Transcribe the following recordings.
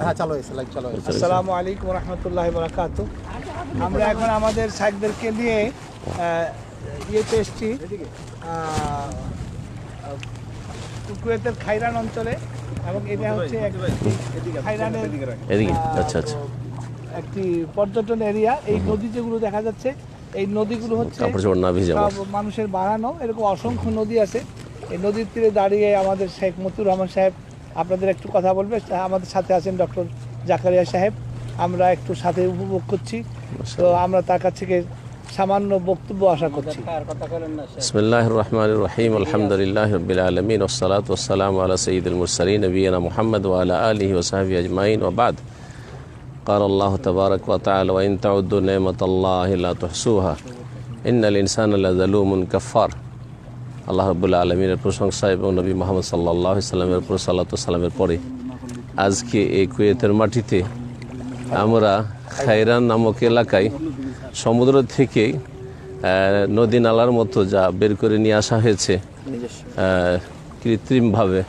হ্যাঁ চালু হয়েছে লাইভ চালু হয়েছে। আসসালামু আলাইকুম রহমতুল্লাহ বরাকাত। আমরা এখন আমাদের সাহেবদেরকে নিয়ে ইয়েতে এসছি কুয়েতের খাইরান অঞ্চলে এবং এটা হচ্ছে একটি খাইরানের আচ্ছা আচ্ছা। একটি পর্যটন এরিয়া। এই নদী যেগুলো দেখা যাচ্ছে এই নদীগুলো হচ্ছে মানুষের বানানো। এরকম অসংখ্য নদী আছে। এই নদীর তীরে দাঁড়িয়ে আমাদের শেখ মতুর রহমান সাহেব আপনাদের একটু কথা বলবে আমাদের সাথে আছেন ডক্টর জাকারিয়া সাহেব আমরা একটু সাথে উপভোগ করছি তো আমরা তার কাছ থেকে সামান্য বক্তব্য আশা করছি بسم الله الرحمن الرحيم الحمد لله رب العالمين والصلاة والسلام على سيد المرسلين نبينا محمد وعلى آله وصحبه أجمعين وبعد قال الله تبارك وتعالى وإن تعدوا نعمة الله لا تحصوها إن الإنسان لظلوم كفار আল্লাহ রবুল্লা আলমিনের প্রশংসা এবং নবী মোহাম্মদ সাল্লাহ সাল্লামের উপর সাল্লা সাল্লামের পরে আজকে এই কুয়েতের মাটিতে আমরা খাইরান নামক এলাকায় সমুদ্র থেকে নদী নালার মতো যা বের করে নিয়ে আসা হয়েছে কৃত্রিমভাবে।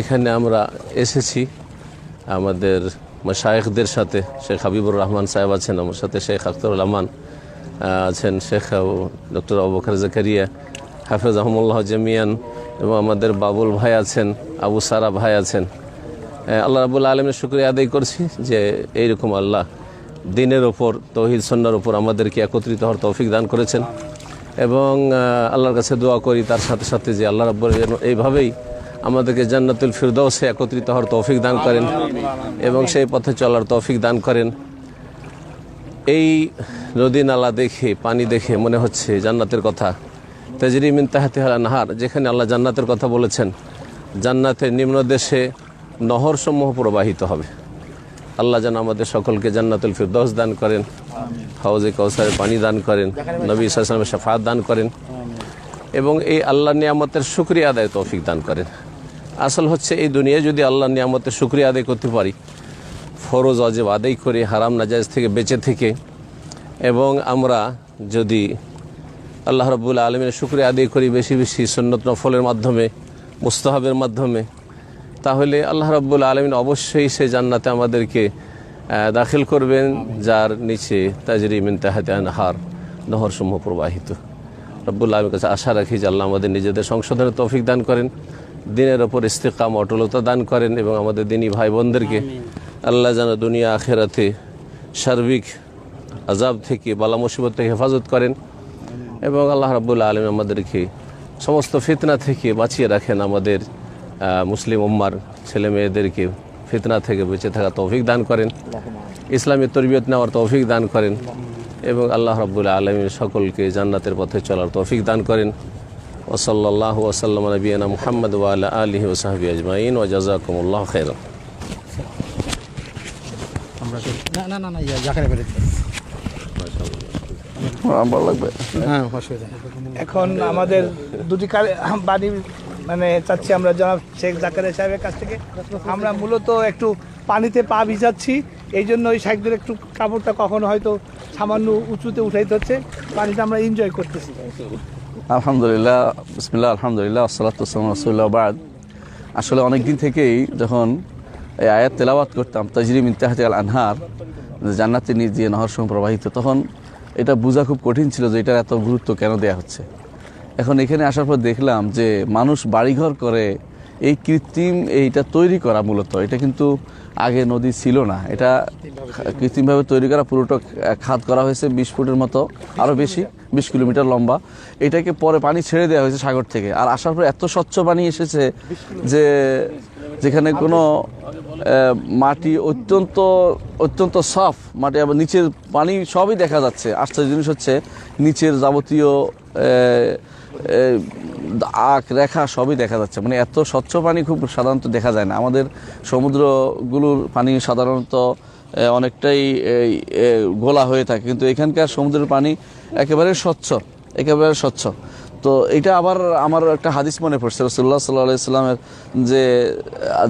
এখানে আমরা এসেছি। আমাদের শায়েখদের সাথে শেখ হাবিবুর রহমান সাহেব আছেন, আমার সাথে শেখ আখতারুল রহমান আছেন, শেখ ডক্টর আবুখার জাকারিয়া হাফেজ আহমুল্লাহ জামিয়ান এবং আমাদের বাবুল ভাই আছেন, আবু সারা ভাই আছেন। আল্লাহ রাবুল আলমের শুক্রিয়া আদায় করছি যে এইরকম আল্লাহ দিনের ওপর, তৌহিদ সন্ন্যার ওপর আমাদেরকে একত্রিত হওয়ার তৌফিক দান করেছেন। এবং আল্লাহর কাছে দোয়া করি তার সাথে সাথে যে আল্লাহ রাব্বুল যেন এইভাবেই আমাদেরকে জান্নাতুল ফিরদৌসে একত্রিত হওয়ার তৌফিক দান করেন এবং সেই পথে চলার তৌফিক দান করেন। এই নদী নালা দেখে, পানি দেখে মনে হচ্ছে জান্নাতের কথা। তেজরি মিন তাহাতে নাহার যেখানে আল্লাহ জান্নাতের কথা বলেছেন, জান্নাতের নিম্ন দেশে নহরসমূহ প্রবাহিত হবে। আল্লাহ যেন আমাদের সকলকে জান্নাতুল ফিরদৌস দান করেন হাউজে কৌসারে পানি দান করেন, নবী সালামের সাফাত দান করেন, এবং এই আল্লাহ নিয়ামতের শুক্রিয়া আদায় তৌফিক দান করেন। আসল হচ্ছে এই দুনিয়ায় যদি আল্লাহ নিয়ামতের শুক্রিয়া আদায় করতে পারি, ফরজ অজেব আদায় করে, হারাম নাজাইজ থেকে বেঁচে থেকে, এবং আমরা যদি আল্লাহ রব্বুল আলমের শুক্রিয়া আদায় করি বেশি বেশি সন্নত নফলের মাধ্যমে মুস্তাহাবের মাধ্যমে। তাহলে আল্লাহ রব্বুল আলমিন অবশ্যই সে জান্নাতে আমাদেরকে দাখিল করবেন যার নিচে তাজরি মিন তাহাতে আনহার নহরসমূহ প্রবাহিত। রব্বুল আলমের কাছে আশা রাখি যে আল্লাহ আমাদের নিজেদের সংশোধনের তৌফিক দান করেন দিনের ওপর ইস্তেকাম অটলতা দান করেন এবং আমাদের দিনী ভাই বোনদেরকে আল্লাহ যেন দুনিয়া আখেরাতে সার্বিক আজাব থেকে বালা মুসিবত থেকে হেফাজত করেন। এবং আল্লাহ রাবুল্লাহ আলম আমাদেরকে সমস্ত ফিতনা থেকে বাঁচিয়ে রাখেন আমাদের মুসলিম উম্মার ছেলে মেয়েদেরকে ফিতনা থেকে বেঁচে থাকা তৌফিক দান করেন। ইসলামী তরবিয়ত নেওয়ার তৌফিক দান করেন এবং আল্লাহ রাবুল্লাহ আলমীর সকলকে জান্নাতের পথে চলার তৌফিক দান করেন। ওসল্লাহ ওসাল্লাম নবীনা মুহাম্মদ ওয়ালা আলহি ওসাহাবি আজমাইন ও জাজাকুমুল্লাহ খের আমরা না না না ইয়া ভালো লাগবে। হ্যাঁ অসুবিধা এখন আমাদের দুটি বাড়ি মানে চাচ্ছি আমরা জনাব শেখ জাকারিয়া সাহেবের কাছ থেকে। আমরা মূলত একটু পানিতে পা ভিজাচ্ছি এই জন্য ওই সাহেবদের একটু কাপড়টা কখনো হয়তো সামান্য উঁচুতে উঠাইতে হচ্ছে। পানিটা আমরা এনজয় করতেছি। আলহামদুলিল্লাহ বিসমিল্লাহ আলহামদুলিল্লাহ আসসালাতাম রসুল্লাহ বাদ। আসলে অনেক দিন থেকেই যখন এই আয়াত তেলাওয়াত করতাম তাজরিম ইন্তাহাতে আল আনহার জান্নাতের নিচ দিয়ে নহর সময় প্রবাহিত তখন এটা বোঝা খুব কঠিন ছিল যে এটার এত গুরুত্ব কেন দেয়া হচ্ছে। এখন এখানে আসার পর দেখলাম যে মানুষ বাড়িঘর করে এই কৃত্রিম এইটা তৈরি করা মূলত। এটা কিন্তু আগে নদী ছিল না। এটা কৃত্রিমভাবে তৈরি করা পুরোটা খাত করা হয়েছে বিশ ফুটের মতো আরও বেশি, বিশ কিলোমিটার লম্বা। এটাকে পরে পানি ছেড়ে দেওয়া হয়েছে সাগর থেকে। আর আসার পর এত স্বচ্ছ পানি এসেছে যে যেখানে কোনো মাটি অত্যন্ত অত্যন্ত সাফ। মাটি আবার নিচের পানি সবই দেখা যাচ্ছে। আশ্চর্য জিনিস হচ্ছে, নিচের যাবতীয় আখ, রেখা সবই দেখা যাচ্ছে। মানে এত স্বচ্ছ পানি খুব সাধারণত দেখা যায় না। আমাদের সমুদ্রগুলোর পানি সাধারণত অনেকটাই গোলা হয়ে থাকে। কিন্তু এখানকার সমুদ্রের পানি একেবারে স্বচ্ছ একেবারে স্বচ্ছ। তো এটা আবার আমার একটা হাদিস মনে পড়ছে। রসুল্লাহ সাল্লাহ সাল্লামের যে,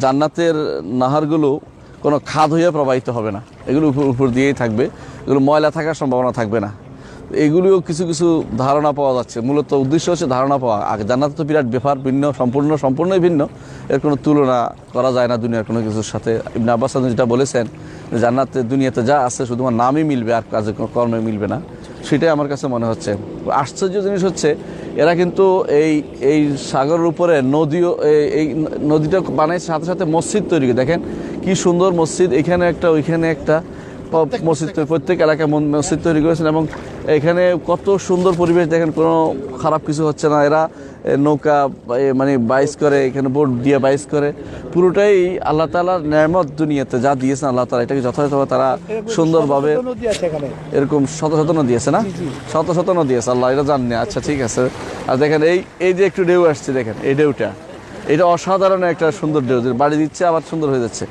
জান্নাতের নাহারগুলো কোনো খাদ হইয়া প্রবাহিত হবে না। এগুলো উপর উপর দিয়েই থাকবে। এগুলো ময়লা থাকার সম্ভাবনা থাকবে না। এগুলিও কিছু কিছু ধারণা পাওয়া যাচ্ছে। মূলত উদ্দেশ্য হচ্ছে ধারণা পাওয়া। আর জান্নাত তো বিরাট ব্যাপার, ভিন্ন, সম্পূর্ণ, সম্পূর্ণই ভিন্ন। এর কোনো তুলনা করা যায় না দুনিয়ার কোনো কিছুর সাথে। ইবনে আব্বাস যেটা বলেছেন, জান্নাতে দুনিয়াতে যা আছে শুধুমাত্র নামই মিলবে আর কাজে কর্মে মিলবে না। সেটাই আমার কাছে মনে হচ্ছে। আশ্চর্য জিনিস হচ্ছে এরা কিন্তু এই এই সাগরের উপরে নদীও এই- নদীটা বানাইছে সাথে সাথে মসজিদ তৈরি করে। দেখেন কি সুন্দর মসজিদ এখানে একটা ওইখানে একটা মসজিদ প্রত্যেক এলাকায় মন- মসজিদ তৈরি করেছেন এবং এখানে কত সুন্দর পরিবেশ দেখেন কোনো খারাপ কিছু হচ্ছে না। এরা নৌকা মানে বাইস করে এখানে বোট দিয়ে বাইস করে। পুরোটাই আল্লাহ তালার ন্যামত দুনিয়াতে যা দিয়েছেন আল্লাহ তালা এটাকে যথাযথভাবে তারা সুন্দরভাবে এরকম শত শত নদী আছে না? শত শত নদী আছে আল্লাহ এটা জাননি। আচ্ছা ঠিক আছে। আর দেখেন এই এই যে একটু ঢেউ আসছে দেখেন এই ঢেউটা। এটা অসাধারণ একটা সুন্দর ঢেউ যে বাড়ি দিচ্ছে আবার সুন্দর হয়ে যাচ্ছে।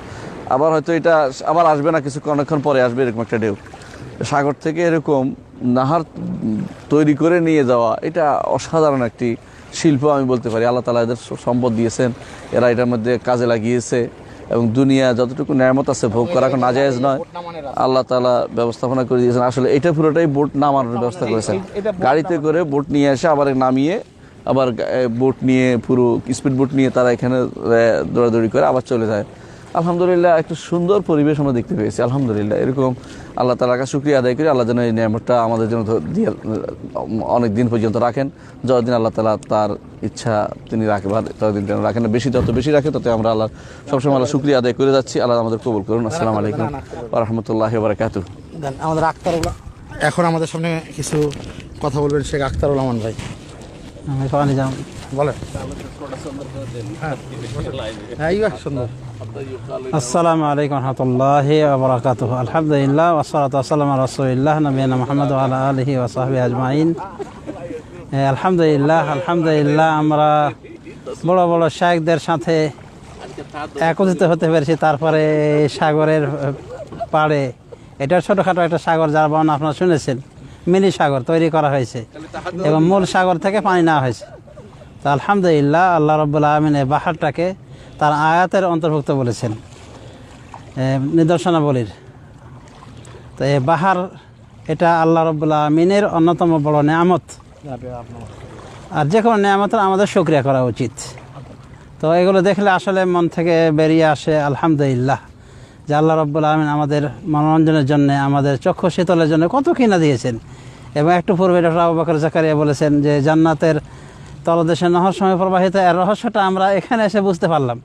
আবার হয়তো এটা আবার আসবে না কিছু অনেকক্ষণ পরে আসবে এরকম একটা ঢেউ। সাগর থেকে এরকম নাহার তৈরি করে নিয়ে যাওয়া এটা অসাধারণ একটি শিল্প আমি বলতে পারি আল্লাহ তালা এদের সম্পদ দিয়েছেন। এরা এটার মধ্যে কাজে লাগিয়েছে এবং দুনিয়া যতটুকু ন্যামত আছে ভোগ করা এখন নাজায়জ নয় আল্লাহ তালা ব্যবস্থাপনা করে দিয়েছেন। আসলে এটা পুরোটাই বোট নামানোর ব্যবস্থা করেছেন। গাড়িতে করে বোট নিয়ে এসে আবার নামিয়ে আবার বোট নিয়ে পুরো স্পিড বোট নিয়ে তারা এখানে দৌড়াদৌড়ি করে আবার চলে যায়। আলহামদুলিল্লাহ একটা সুন্দর পরিবেশ আমরা দেখতে পেয়েছি। আলহামদুলিল্লাহ এরকম আল্লাহ তালার কাছে শুক্রিয়া আদায় করি। আল্লাহ যেন এই নিয়ামতটা আমাদের জন্য দিয়ে অনেক দিন পর্যন্ত রাখেন। যতদিন আল্লাহ তালা তার ইচ্ছা তিনি রাখবেন ততদিন যেন রাখেন না। বেশি যত বেশি রাখে তত আমরা আল্লাহ সবসময় আল্লাহ শুক্রিয়া আদায় করে যাচ্ছি। আল্লাহ আমাদের কবুল করুন। আসসালামু আলাইকুম রহমতুল্লাহ বারকাতু আমাদের আক্তারুল্লাহ এখন আমাদের সামনে কিছু কথা বলবেন শেখ আক্তারুল রহমান ভাই। আমি হ্যাঁ আজমাইন। আলহামদুলিল্লাহ আলহামদুলিল্লাহ, আমরা বড় বড় শায়েকদের সাথে একত্রিত হতে পেরেছি। তারপরে সাগরের পাড়ে, এটা ছোটোখাটো একটা সাগর, যার বর্ণনা আপনারা শুনেছেন, মিনি সাগর তৈরি করা হয়েছে এবং মূল সাগর থেকে পানি নেওয়া হয়েছে। তো আলহামদুলিল্লাহ আল্লাহ রব্বুল আলমিন এই বাহারটাকে তার আয়াতের অন্তর্ভুক্ত বলেছেন। নিদর্শনাবলীর। তো এই বাহার এটা আল্লাহ রব্বুল আলমিনের অন্যতম বড় নেয়ামত। আর যে কোনো নেয়ামতের আমাদের সক্রিয়া করা উচিত। তো এগুলো দেখলে আসলে মন থেকে বেরিয়ে আসে আলহামদুলিল্লাহ যে আল্লাহ রব্বুল আলমিন আমাদের মনোরঞ্জনের জন্য, আমাদের চক্ষু শীতলের জন্য কত কিনা দিয়েছেন। এবং একটু পূর্বে ডক্টর আবু বকর জাকারিয়া বলেছেন যে জান্নাতের তলদেশে নহর সময় প্রবাহিত এর রহস্যটা আমরা এখানে এসে বুঝতে পারলাম।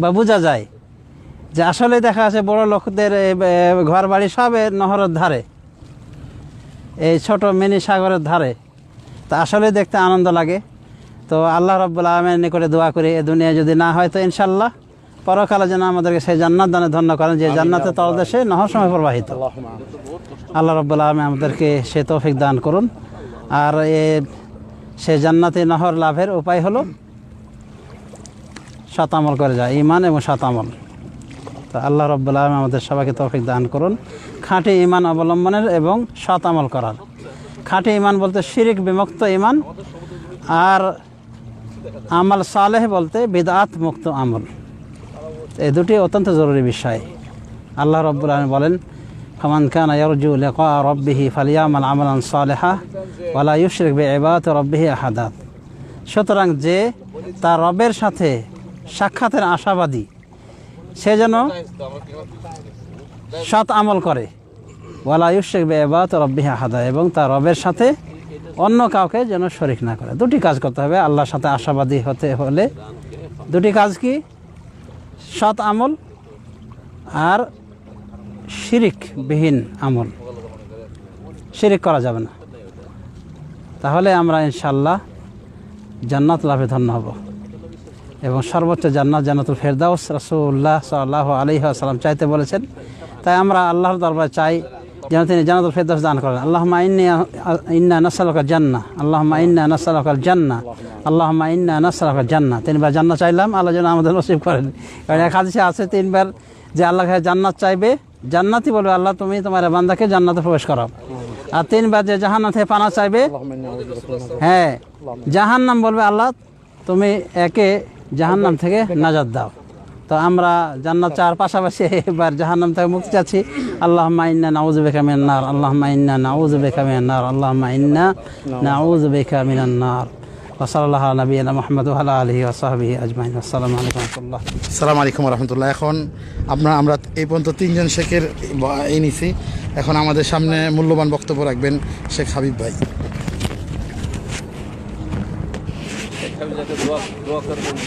বা বোঝা যায় যে আসলে দেখা আছে বড় লোকদের ঘর বাড়ি সব নহরের ধারে। এই ছোট মিনি সাগরের ধারে। তা আসলে দেখতে আনন্দ লাগে। তো আল্লাহ রব্বুল আলমের নিকটে দোয়া করি এ দুনিয়া যদি না হয় তো ইনশাল্লাহ পরকালে যেন আমাদেরকে সেই জান্নাত দানে ধন্য করেন যে জান্নাতে তলদেশে নহর সময় প্রবাহিত। আল্লাহ রব্বুল আলমী আমাদেরকে সে তৌফিক দান করুন। আর এ সে জান্নাতি নহর লাভের উপায় হলো শতামল করে যায় ইমান এবং শতামল তো আল্লাহ রব্বুল আলম আমাদের সবাইকে তৌফিক দান করুন। খাঁটি ইমান অবলম্বনের এবং শতামল করার। খাঁটি ইমান বলতে শিরিক, বিমুক্ত ইমান আর আমল সালেহ বলতে বিদাত মুক্ত আমল। এই দুটি অত্যন্ত জরুরি বিষয়। আল্লাহ রব্বুল আলম বলেন ফমান খান ইয়ারজু লিকা রব্বিহি ফালিয়ামাল আমালান সালেহা ওয়ালা ইউশরিক বিইবাদাতি রব্বিহি আহাদাত সুতরাং যে তার রবের সাথে সাক্ষাতের আশাবাদী, সে যেন সৎ আমল করে। ওয়ালা ইউশেক বেবাত রব্বিহি আহাদা, এবং তার রবের সাথে অন্য কাউকে যেন শরিক না করে। দুটি কাজ করতে হবে, আল্লাহর সাথে আশাবাদী হতে হলে। দুটি কাজ কি? সৎ আমল আর শিরিকবিহীন আমল। শিরিক করা যাবে না। তাহলে আমরা ইনশাল্লাহ জান্নাত লাভে ধন্য হব। এবং সর্বোচ্চ জান্নাত, জান্নাতুল ফেরদাউস রাসূলুল্লাহ সাল্লাহ আলী সাল্লাম চাইতে বলেছেন, তাই আমরা আল্লাহর দরবার চাই যেন তিনি জান্নাতুল ফেরদাউস দান করেন। আল্লাহ ইন্নি ইন্না নাসালকাল জান্না আল্লাহ ইন্না নাসালকাল জান্না আল্লাহ ইন্না নাসালকাল জান্না তিনবার জান্না চাইলাম, আল্লাহ যেন আমাদের নসিব করেন। কারণ এক হাদিসে আছে, তিনবার যে আল্লাহ জান্নাত চাইবে জান্নাতি বলবে, আল্লাহ, তুমি তোমার বান্দাকে জান্নাতে প্রবেশ করাও। আর তিনবার যে জাহান্নাত থেকে পানা চাইবে। হ্যাঁ জাহান্নাম বলবে, আল্লাহ, তুমি একে জাহান্নাম থেকে নাজাদ দাও। তো আমরা জান্নাত চাওয়ার পাশাপাশি এবার জাহান্নাম থেকে মুক্তি চাচ্ছি। আল্লাহ ইন্না নাউজ বেকা মিনান্নার আল্লাহ ইন্না নাউজ মিনান্নার আল্লাহ ইন্না নাউজ বেকা মিনান্নার ওসলাল্লাহ নবীনা মোহাম্মদ আল্লাহ আলহি ওসাহাবি আজমাইন আসসালামু আলাইকুম রহমতুল্লাহ সালাম আলাইকুম রহমতুল্লাহ এখন আপনার আমরা এই পর্যন্ত তিনজন শেখের এই নিছি। এখন আমাদের সামনে মূল্যবান বক্তব্য রাখবেন শেখ হাবিব ভাই।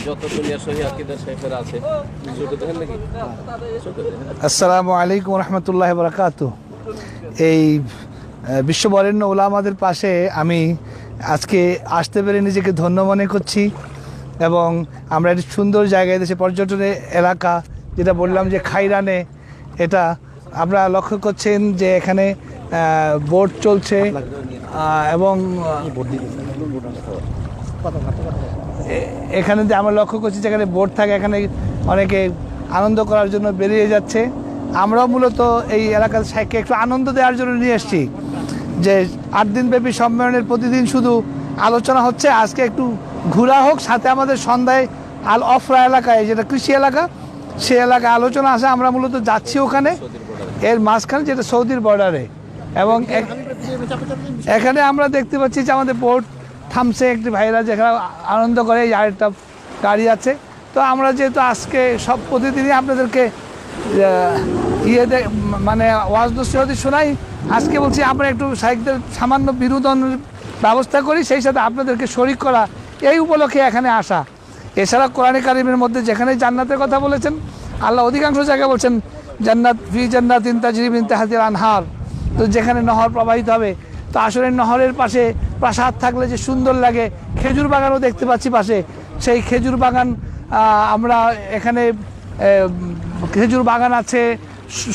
যত দুনিয়া সহি আকিদার শেখের আছে চোখে দেখেন নাকি আসসালামু আলাইকুম রহমতুল্লাহ বরকাত এই বিশ্ববরেণ্য ওলামাদের পাশে আমি আজকে আসতে পেরে নিজেকে ধন্য মনে করছি এবং আমরা একটি সুন্দর জায়গায় দেশে পর্যটনের এলাকা, যেটা বললাম যে খাইরানে। এটা আপনারা লক্ষ্য করছেন যে এখানে বোট চলছে এবং এখানে যে আমরা লক্ষ্য করছি যেখানে বোট থাকে, এখানে অনেকে আনন্দ করার জন্য বেরিয়ে যাচ্ছে। আমরাও মূলত এই এলাকার সাইকে একটু আনন্দ দেওয়ার জন্য নিয়ে এসেছি। যে আট দিনব্যাপী সম্মেলনের প্রতিদিন শুধু আলোচনা হচ্ছে, আজকে একটু ঘোরা হোক, সাথে আমাদের সন্ধ্যায় আল অফরা এলাকায় যেটা কৃষি এলাকা, সে এলাকায় আলোচনা আছে। আমরা মূলত যাচ্ছি ওখানে, এর মাঝখানে যেটা সৌদির বর্ডারে এবং এখানে আমরা দেখতে পাচ্ছি যে আমাদের বোট থামছে, একটি ভাইরা যেখানে আনন্দ করে, এই আরেকটা গাড়ি আছে। তো আমরা যেহেতু আজকে সব প্রতিদিনই আপনাদেরকে ইয়ে মানে ওয়াজ নসিহতি শোনাই আজকে বলছি আমরা একটু সাহিত্যের সামান্য বিনোদনের ব্যবস্থা করি, সেই সাথে আপনাদেরকে শরিক করা, এই উপলক্ষে এখানে আসা। এছাড়া কোরআনে কারিমের মধ্যে যেখানে জান্নাতের কথা বলেছেন, আল্লাহ অধিকাংশ জায়গায় বলছেন, জান্নাত ফি জান্নাত ইন্তা জিরিবিন তাহাদির আনহার। তো যেখানে নহর প্রবাহিত হবে, তো আসলে নহরের পাশে প্রাসাদ থাকলে যে সুন্দর লাগে, খেজুর বাগানও দেখতে পাচ্ছি পাশে। সেই খেজুর বাগান আমরা এখানে খেজুর বাগান আছে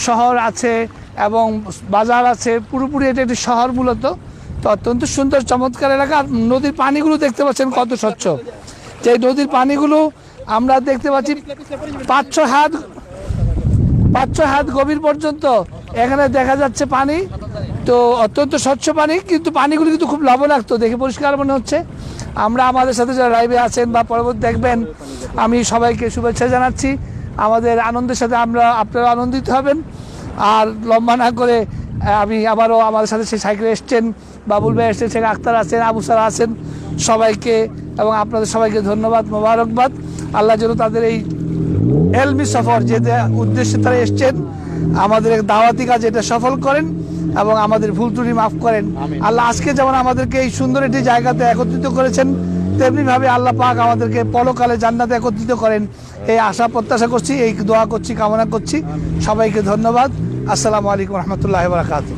শহর আছে এবং বাজার আছে, পুরোপুরি এটা একটি শহর মূলত। তো অত্যন্ত সুন্দর, চমৎকার এলাকা। নদীর পানিগুলো দেখতে পাচ্ছেন কত স্বচ্ছ। যে নদীর পানিগুলো আমরা দেখতে পাচ্ছি পাঁচ ছ হাত, পাঁচ হাত গভীর পর্যন্ত। এখানে দেখা যাচ্ছে পানি। তো অত্যন্ত স্বচ্ছ পানি, কিন্তু পানিগুলো কিন্তু খুব লবণাক্ত, দেখে পরিষ্কার মনে হচ্ছে। আমরা আমাদের সাথে যারা লাইভে আছেন বা পরবর্তী দেখবেন, আমি সবাইকে শুভেচ্ছা জানাচ্ছি। আমাদের আনন্দের সাথে আমরা আপনারা আনন্দিত হবেন। আর লম্বা না করে আমি আবারও আমাদের সাথে সেই সাইকেলে এসছেন বাবুল ভাই এসছেন শেখ আক্তার আছেন আবু সারা আছেন সবাইকে এবং আপনাদের সবাইকে ধন্যবাদ মোবারকবাদ। আল্লাহ যেন তাদের এই এলমি সফর যে উদ্দেশ্যে তারা এসছেন আমাদের দাওয়াতি কাজ এটা সফল করেন এবং আমাদের ভুল ত্রুটি মাফ করেন। আল্লাহ আজকে যেমন আমাদেরকে এই সুন্দর একটি জায়গাতে একত্রিত করেছেন তেমনি ভাবে আল্লাহ পাক আমাদেরকে পলকালে জান্নাতে একত্রিত করেন। এই আশা, প্রত্যাশা করছি, এই দোয়া করছি, কামনা করছি। সবাইকে ধন্যবাদ। আসসালামু আলাইকুম রহমতুল্লাহ বারাকাতুহ।